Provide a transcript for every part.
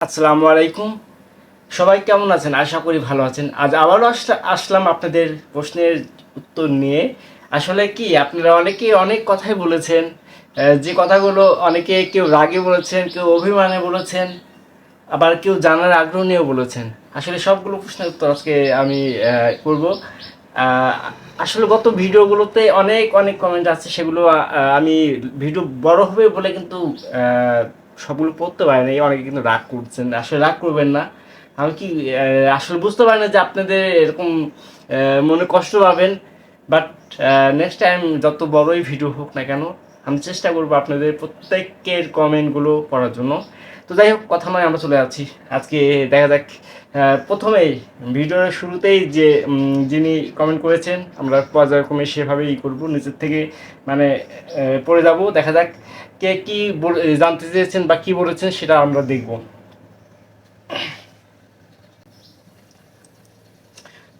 আসসালামু আলাইকুম। সবাই কেমন আছেন? আশা করি ভালো আছেন। আজ আবারও আসলা- আসলাম আপনাদের প্রশ্নের উত্তর নিয়ে। আসলে কি, আপনারা অনেকে অনেক কথাই বলেছেন। যে কথাগুলো অনেকে কেউ রাগে বলেছেন, কেউ অভিমানে বলেছেন, আবার কেউ জানার আগ্রহ নিয়েও বলেছেন। আসলে সবগুলো প্রশ্নের উত্তর আজকে আমি করব। আসলে গত ভিডিওগুলোতে অনেক অনেক কমেন্ট আছে। সেগুলো আমি ভিডিও বড় হবে বলে কিন্তু সবগুলো পড়তে পারিনি অনেকে কিন্তু রাগ করছেন। আসলে রাগ করবেন না। আমি কি আসলে বুঝতে পারি না যে আপনাদের এরকম মনে কষ্ট পাবেন বাট নেক্সট টাইম যত বড়ই ভিডিও হোক না কেন, আমি চেষ্টা করব আপনাদের প্রত্যেকের কমেন্টগুলো পড়ার জন্য। তো যাই হোক, কথা নয়, আমরা চলে যাচ্ছি। আজকে দেখা যাক প্রথমেই ভিডিওর শুরুতেই যে যিনি কমেন্ট করেছেন, আমরা পর্যায়ক্রমে সেভাবেই করব নিজের থেকে মানে পড়ে যাব। দেখা যাক কে কি জানতে চেয়েছেন বা কি বলেছেন সেটা আমরা দেখব।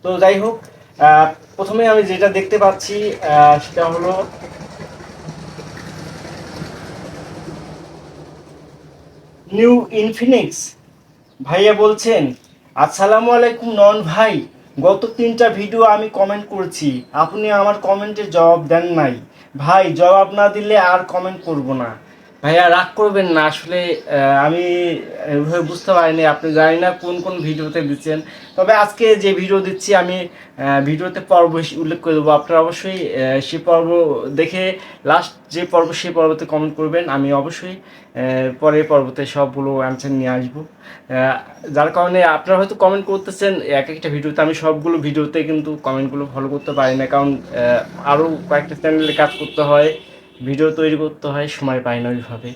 তো যাই হোক প্রথমে আমি যেটা দেখতে পাচ্ছি সেটা হলো নিউ ইনফিনিক্স। ভাইয়া বলছেন, আসসালামু আলাইকুম নন ভাই, গত তিনটা ভিডিও আমি কমেন্ট করছি। আপনি আমার কমেন্টের জবাব দেন নাই। ভাই জবাব না দিলে আর কমেন্ট করব না। ভাইয়া, রাগ করবেন না, আসলে আমি এভাবে বুঝতে পারিনি, আপনি জানি না কোন কোন ভিডিওতে দিচ্ছেন। তবে আজকে যে ভিডিও দিচ্ছি, আমি ভিডিওতে পর্ব উল্লেখ করে দেবো। আপনারা অবশ্যই সেই পর্ব দেখে লাস্ট যে পর্ব সেই পর্বতে কমেন্ট করবেন। আমি অবশ্যই পরের পর্বতে সবগুলো অ্যান্সার নিয়ে আসব। যার কারণে আপনারা হয়তো কমেন্ট করতেছেন, এক একটা ভিডিওতে আমি সবগুলো ভিডিওতে কিন্তু কমেন্টগুলো ফলো করতে পারি না। কারণ আরও কয়েকটা চ্যানেলে কাজ করতে হয়। ভিডিও তৈরি করতে হয়, সময় পাই না ওইভাবে।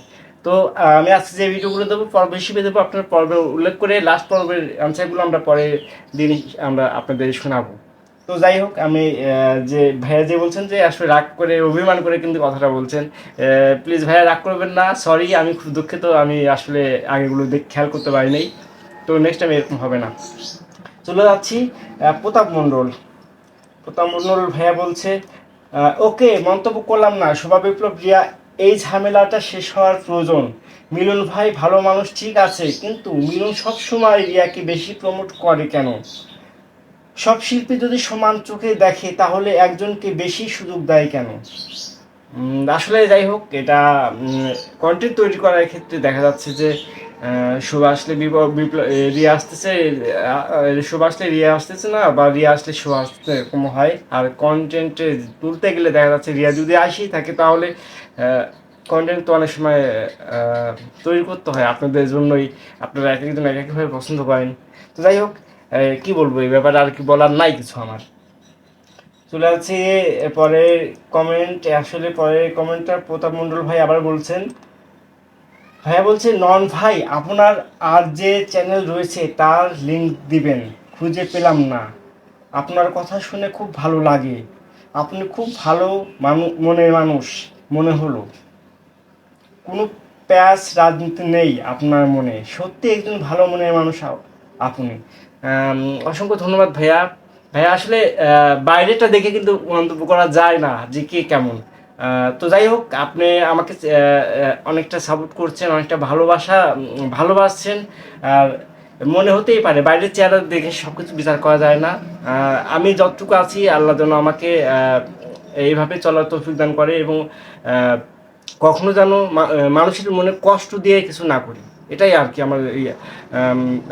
তো আমি আজকে যে ভিডিওগুলো দেবো, পর্ব হিসেবে দেবো, আপনার পর্বে উল্লেখ করে লাস্ট পর্বের অ্যান্সারগুলো আমরা পরে দিন আমরা আপনাদের শোনাবো। তো যাই হোক, আমি যে ভাইয়া যে বলছেন যে আসলে রাগ করে, অভিমান করে কিন্তু কথাটা বলছেন প্লিজ ভাইয়া রাগ করবেন না সরি আমি খুব দুঃখিত, আমি আসলে আগেগুলো দেখ, খেয়াল করতে পারি নাই। তো নেক্সট টাইম এরকম হবে না। চলে যাচ্ছি প্রতাপ মণ্ডল। প্রতাপ মণ্ডল ভাইয়া বলছে ওকে, মন্তব্য করলাম না। শোভা বিপ্লব রিয়া, এই ঝামেলাটা শেষ হওয়ার প্রয়োজন। মিলন ভাই, ভালো মানুষ, ঠিক আছে, কিন্তু মিলন সবসময় রিয়াকে বেশি প্রমোট করে কেন? সব শিল্পী যদি সমান চোখে দেখে, তাহলে একজনকে বেশি সুযোগ দেয় কেন? আসলে যাই হোক, এটা কন্টেন্ট তৈরি করার ক্ষেত্রে দেখা যাচ্ছে যে শুভ আসলে রিয়া আসতেছে শুভ আসলে রিয়া আসতেছে না, বা রিয়া আসলে শুভ আসতে এরকম হয়। আর কন্টেন্টে তুলতে গেলে দেখা যাচ্ছে রিয়া যদি আসেই থাকে তাহলে কন্টেন্ট তো অনেক সময় তৈরি করতে হয় আপনাদের জন্যই। আপনারা এক একজন এক একভাবে পছন্দ করেন। তো যাই হোক কি বলব, এই ব্যাপারে আর কি বলার নাই কিছু আমার। চলে যাচ্ছে পরের কমেন্ট আসলে পরের কমেন্টটা প্রতাপ মণ্ডল ভাই আবার বলছেন। ভাইয়া বলছে, নন ভাই, আপনার আর যে চ্যানেল রয়েছে, তার লিংক দিবেন। খুঁজে পেলাম না। আপনার কথা শুনে খুব ভালো লাগে। আপনি খুব ভালো মানু, মনের মানুষ, মনে হলো। কোনো প্যাস রাজনীতি নেই আপনার মনে। সত্যি একজন ভালো মনের মানুষ আপনি। অসংখ্য ধন্যবাদ ভাইয়া। ভাইয়া আসলে বাইরেটা দেখে কিন্তু মন্তব্য করা যায় না যে কে কেমন। তো যাই হোক আপনি আমাকে অনেকটা সাপোর্ট করছেন অনেকটা ভালোবাসা ভালোবাসছেন। আর মনে হতেই পারে বাইরের চেহারা দেখে সব কিছু বিচার করা যায় না। আমি যতটুকু আছি আল্লাহ যেন আমাকে এইভাবে চলার তৌফিক দান করে এবং কখনো যেন মানুষের মনে কষ্ট দিয়ে কিছু না করি। এটাই আর কি আমার এই,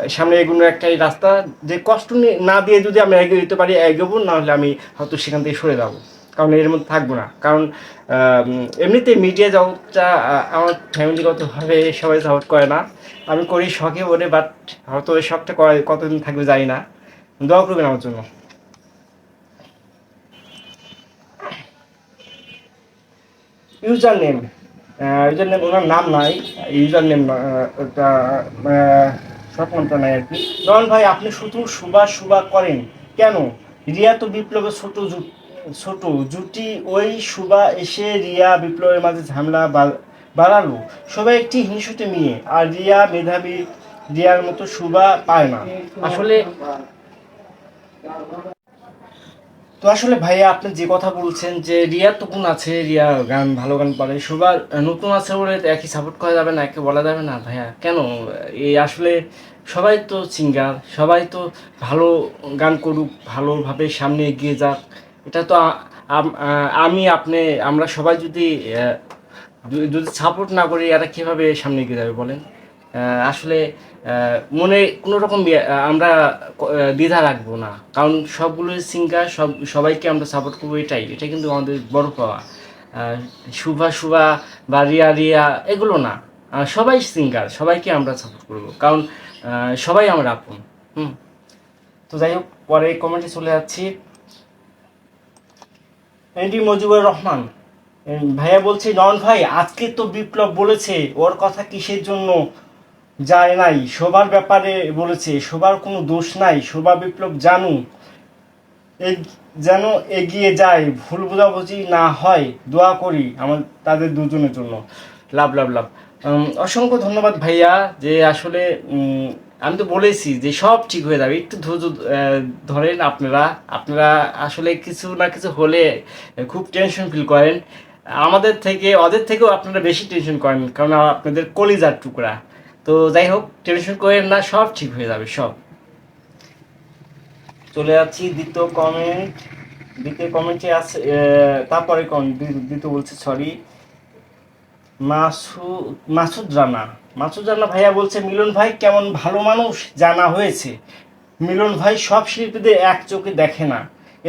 সামনে এগুলো একটাই রাস্তা। যে কষ্ট নি- দিয়ে যদি আমি এগিয়ে দিতে পারি এগোবো না হলে আমি হয়তো সেখান থেকে সরে যাব। কারণ এর মধ্যে থাকব না। কারণ এমনিতে মিডিয়া জগৎটা আমার ফ্যামিলিগতভাবে সবাই সাপোর্ট করে না। আমি করি শখে বলে বাট হয়তো ওই শখটা কয়- কতদিন থাকবে জানি না। দোয়া করবেন আমার জন্য। ইউজার নেম ইউজার নেম ওনার নাম নাই। ইউজার নেম নামটা নাই আর কি। ভাই, আপনি শুধু সুবা সুবা করেন। কেন? রিয়া তো বিপ্লবের ছোট জু- ছোট জুটি ওই সুবা এসে রিয়া বিপ্লবের মাঝে ঝামেলা বাড়ালো। সবাই একটি হিংসুটে মেয়ে আর রিয়া মেধাবী, রিয়ার মতো সুবা পায় না। আসলে তো আসলে ভাইয়া আপনি যে কথা বলছেন যে রিয়া তো গুণ আছে, রিয়া গান, ভালো গান পারে সবার নতুন আছে বলে একই সাপোর্ট করা যাবে না, একে বলা যাবে না ভাইয়া। কেন? এই আসলে সবাই তো সিঙ্গার সবাই তো ভালো গান করুক, ভালোভাবে সামনে এগিয়ে যাক। এটা তো আম- আপনি, আমরা সবাই যদি যদি- সাপোর্ট না করি, এরা কীভাবে সামনে এগিয়ে যাবে বলেন? আসলে মনে কোনো রকম ইয়ে- আমরা দ্বিধা রাখব না। কারণ সবগুলো সিঙ্গার সব, সবাইকে আমরা সাপোর্ট করব এটাই। এটা কিন্তু আমাদের বড় পাওয়া। শুভা শুভা বা রিয়া রিয়া, এগুলো না। সবাই সিঙ্গার সবাইকে আমরা সাপোর্ট করব। কারণ সবাই আমরা আপন। হুম। তো যাই হোক, পরে কমেন্টে চলে যাচ্ছি। এনডি মজিবুর রহমান। ভাইয়া বলছে নন ভাই, আজকে তো বিপ্লব বলেছে, ওর কথা কিসের জন্য যায় নাই? শোভার ব্যাপারে বলেছে শোভার কোনো দোষ নাই শোভা বিপ্লব জানু যেন এগিয়ে যায়, ভুল বোঝাবুঝি না হয়, দোয়া করি আমার, তাদের দুজনের জন্য। লাভ লাভ লাভ। অসংখ্য ধন্যবাদ ভাইয়া, যে আসলে আমি তো বলেছি যে সব ঠিক হয়ে যাবে। একটু ধৈর্য ধরেন আপনারা আপনারা আসলে কিছু না কিছু হলে খুব টেনশন ফিল করেন। আমাদের থেকে, ওদের থেকেও আপনারা বেশি টেনশন করেন, কারণ আপনাদের কলিজার টুকরা। তো যাই হোক টেনশন করেন না, সব ঠিক হয়ে যাবে, সব। চলে যাচ্ছি দ্বিতীয় কমেন্ট দ্বিতীয় কমেন্টে আছে তারপরে দ্বি- দ্বিতীয় বলছে সরি মাসুদ রানা মাসুদ রানা ভাইয়া বলছে, মিলন ভাই কেমন ভালো মানুষ? জানা হয়েছে। মিলন ভাই সব শিল্পীদের এক চোখে দেখে না।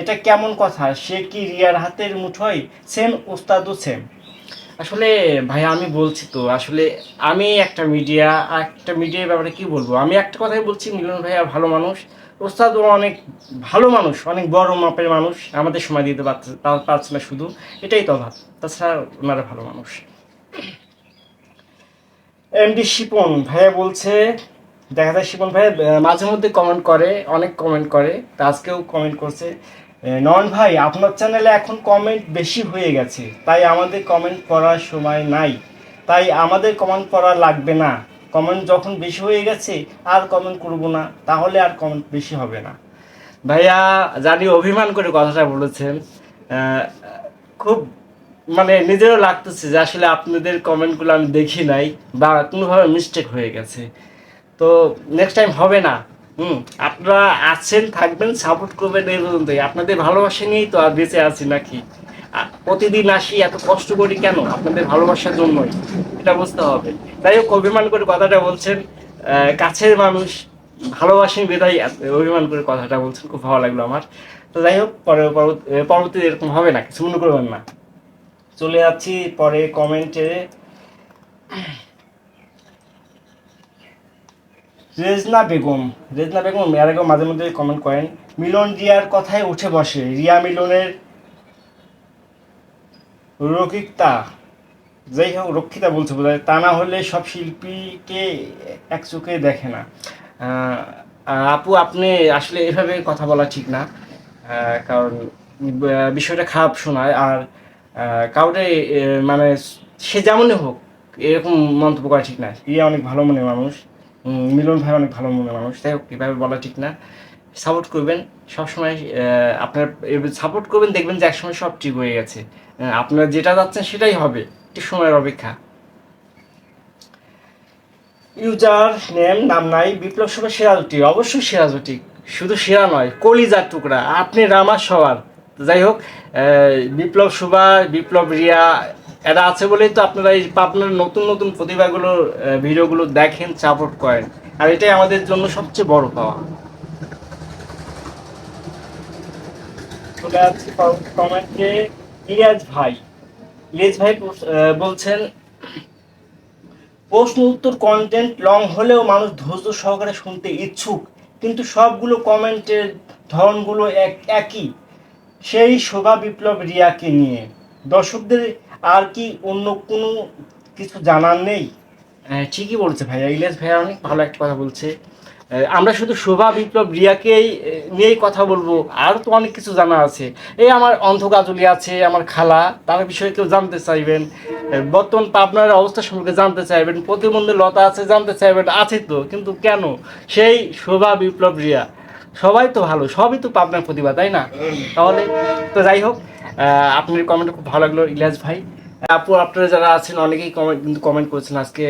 এটা কেমন কথা? সে কি রিয়ার হাতের মুঠোয়? সেম, ওস্তাদও সেম। আসলে ভাই আমি বলছি তো, আসলে আমি একটা মিডিয়া, একটা মিডিয়ার ব্যাপারে কি বলব? আমি একটা কথাই বলছি, মিলন ভাইয়া ভালো মানুষ। ওস্তাদও অনেক ভালো মানুষ, অনেক বড় মাপের মানুষ। আমাদের সময় দিতে পারছে না শুধু। এটাই তো অভাব তাছাড়া ওনারা ভালো মানুষ। এমডি শিপন ভাইয়া বলছে, দেখা যায় শিপন ভাই মাঝে মধ্যে কমেন্ট করে, অনেক কমেন্ট করে, তা আজকেও কমেন্ট করছে। নন ভাই, আপনার চ্যানেলে এখন কমেন্ট বেশি হয়ে গেছে, তাই আমাদের কমেন্ট পড়ার সময় নাই। তাই আমাদের কমেন্ট পড়া লাগবে না। কমেন্ট যখন বেশি হয়ে গেছে, আর কমেন্ট করব না, তাহলে আর কমেন্ট বেশি হবে না। ভাইয়া, জানি অভিমান করে কথাটা বলেছেন খুব মানে নিজেরও লাগতেছে যে আসলে আপনাদের কমেন্টগুলো আমি দেখি নাই বা কোনোভাবে মিস্টেক হয়ে গেছে। তো নেক্সট টাইম হবে না। হুম, আপনারা আছেন, থাকবেন সাপোর্ট করবেন এই পর্যন্তই। আপনাদের ভালোবাসা নিয়েই তো আর বেঁচে আছি নাকি? প্রতিদিন আসি, এত কষ্ট করি কেন? আপনাদের ভালোবাসার জন্যই। এটা বুঝতে হবে। তাই হোক, অভিমান করে কথাটা বলছেন কাছের মানুষ ভালোবাসেন এত অভিমান করে কথাটা বলছেন, খুব ভালো লাগল আমার। তো যাই হোক, পরে পরবর্তী- এরকম হবে না, কিছু মনে করবেন না। চলে যাচ্ছি পরে কমেন্টে রেজনা বেগম রেজনা বেগম, এর আগেও মাঝে মধ্যে কমেন্ট করেন, মিলন রিয়ার কথায় উঠে বসে, রিয়া মিলনের রকিকতা যাই হোক, রক্ষিতা বলছে বোধ তা না হলে সব শিল্পীকে এক চোখে দেখে না। আপু, আপনি আসলে এভাবে কথা বলা ঠিক না। কারণ বিষয়টা খারাপ শোনায়, আর কাউরে মানে সে যেমনই হোক, এরকম মন্তব্য করা ঠিক না। রিয়া অনেক ভালো মনের মানুষ। মিলন ভাই অনেক ভালো মনের মানুষ। তাই হোক, এভাবে বলা ঠিক না। সাপোর্ট করবেন। সবসময় আপনার সাপোর্ট করবেন, দেখবেন যে একসময় সব ঠিক হয়ে গেছে। আপনার যেটা যাচ্ছেন সেটাই হবে। একটু সময়ের অপেক্ষা। ইউজার নেম, নাম নাই, বিপ্লব সভা সিরাজটি অবশ্যই সিরাজটি শুধু সেরা নয়, কলিজার টুকরা। আপনি রামা সবার যাই হোক বিপ্লব সুভা বিপ্লব রিয়া, এরা আছে বলেই তো আপনারা এই আপনার নতুন নতুন প্রতিভাগুলো ভিডিওগুলো দেখেন সাপোর্ট করেন। আর এটাই আমাদের জন্য সবচেয়ে বড় পাওয়া। কমেন্টে, ইলিয়াস ভাই। ভাই বলছেন, প্রশ্ন উত্তর কন্টেন্ট লং হলেও মানুষ ধৈর্য সহকারে শুনতে ইচ্ছুক, কিন্তু সবগুলো কমেন্টের ধরনগুলো এক একই। সেই শোভা বিপ্লব রিয়াকে নিয়ে। দর্শকদের আর কি অন্য কোনো কিছু জানার নেই? হ্যাঁ ঠিকই বলছে ভাইয়া। ইলিয়াস ভাইয়া অনেক ভালো একটা কথা বলছে। আমরা শুধু শোভা বিপ্লব রিয়াকেই নিয়েই কথা বলব। আর তো অনেক কিছু জানা আছে। এই আমার অন্ধ অন্ধকাজলি আছে, আমার খালা, তার বিষয়ে কেউ জানতে চাইবেন? বর্তমান পাবনার অবস্থা সম্পর্কে জানতে চাইবেন? প্রতিবন্ধী লতা আছে, জানতে চাইবেন? আছে তো, কিন্তু কেন? সেই শোভা বিপ্লব রিয়া। সবাই তো ভালো, সবই তো পাবনার প্রতিভা, তাই না? তাহলে তো যাই হোক আপনার কমেন্ট খুব ভালো লাগল, ইলিয়াস ভাই। আপু, আপনারা যারা আছেন, অনেকেই কমেন্ট কিন্তু কমেন্ট করেছেন আজকে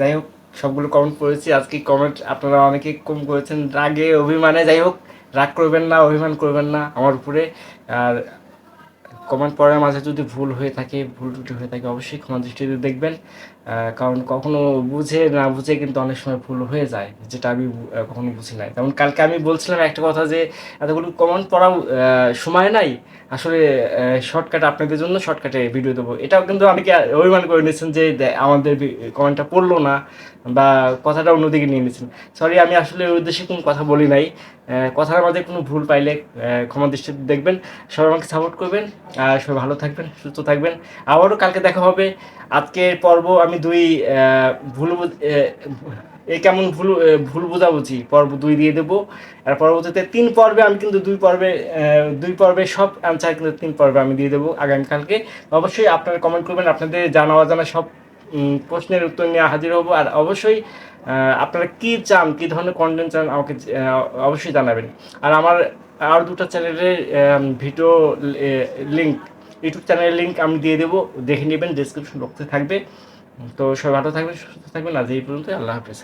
যাই হোক, সবগুলো কমেন্ট করেছি। আজকে কমেন্ট আপনারা অনেকেই কম করেছেন। রাগে, অভিমানে, যাই হোক, রাগ করবেন না, অভিমান করবেন না আমার উপরে। আর কমেন্ট পড়ার মাঝে যদি ভুল হয়ে থাকে, ভুল ত্রুটি হয়ে থাকে, অবশ্যই ক্ষমা দৃষ্টিতে দেখবেন। কারণ কখনো বুঝে না বুঝে কিন্তু অনেক সময় ভুল হয়ে যায়, যেটা আমি কখনো বুঝি নাই। যেমন কালকে আমি বলছিলাম একটা কথা যে, এতগুলো কমেন্ট পড়াও সময় নাই। আসলে শর্টকাট আপনাদের জন্য শর্টকাটে ভিডিও দেবো। এটাও কিন্তু অনেকে অভিমান করে নিয়েছেন যে আমাদের কমেন্টটা পড়ল না বা কথাটা অন্যদিকে নিয়ে নিয়েছেন। সরি আমি আসলে ওই উদ্দেশ্যে কোনো কথা বলি নাই। কথার মাঝে কোনো ভুল পাইলে ক্ষমা দৃষ্টিতে দেখবেন সবাই আমাকে সাপোর্ট করবেন, আর সবাই ভালো থাকবেন, সুস্থ থাকবেন। আবারও কালকে দেখা হবে। আজকের পর্ব আমি দুই ভুল এই কেমন ভুল ভুল বোঝাবুঝি? পর্ব দুই দিয়ে দেবো। আর পরবর্তীতে তিন পর্বে আমি কিন্তু দুই পর্বে দুই পর্বে সব অ্যান্সার কিন্তু তিন পর্বে আমি দিয়ে দেবো আগামীকালকে। অবশ্যই আপনারা কমেন্ট করবেন, আপনাদের জানা অজানা সব প্রশ্নের উত্তর নিয়ে হাজির হব। আর অবশ্যই আপনারা কি চান, কি ধরনের কন্টেন্ট চান আমাকে অবশ্যই জানাবেন। আর আমার আর দুটো চ্যানেলের ভিডিও লিঙ্ক ইউটিউব চ্যানেলের লিঙ্ক আমি দিয়ে দেবো, দেখে নেবেন ডিসক্রিপশন বক্সে থাকবে। তো সবাই ভালো থাকবেন, সুস্থ থাকবেন। আজ এই পর্যন্ত আল্লাহ হাফেজ।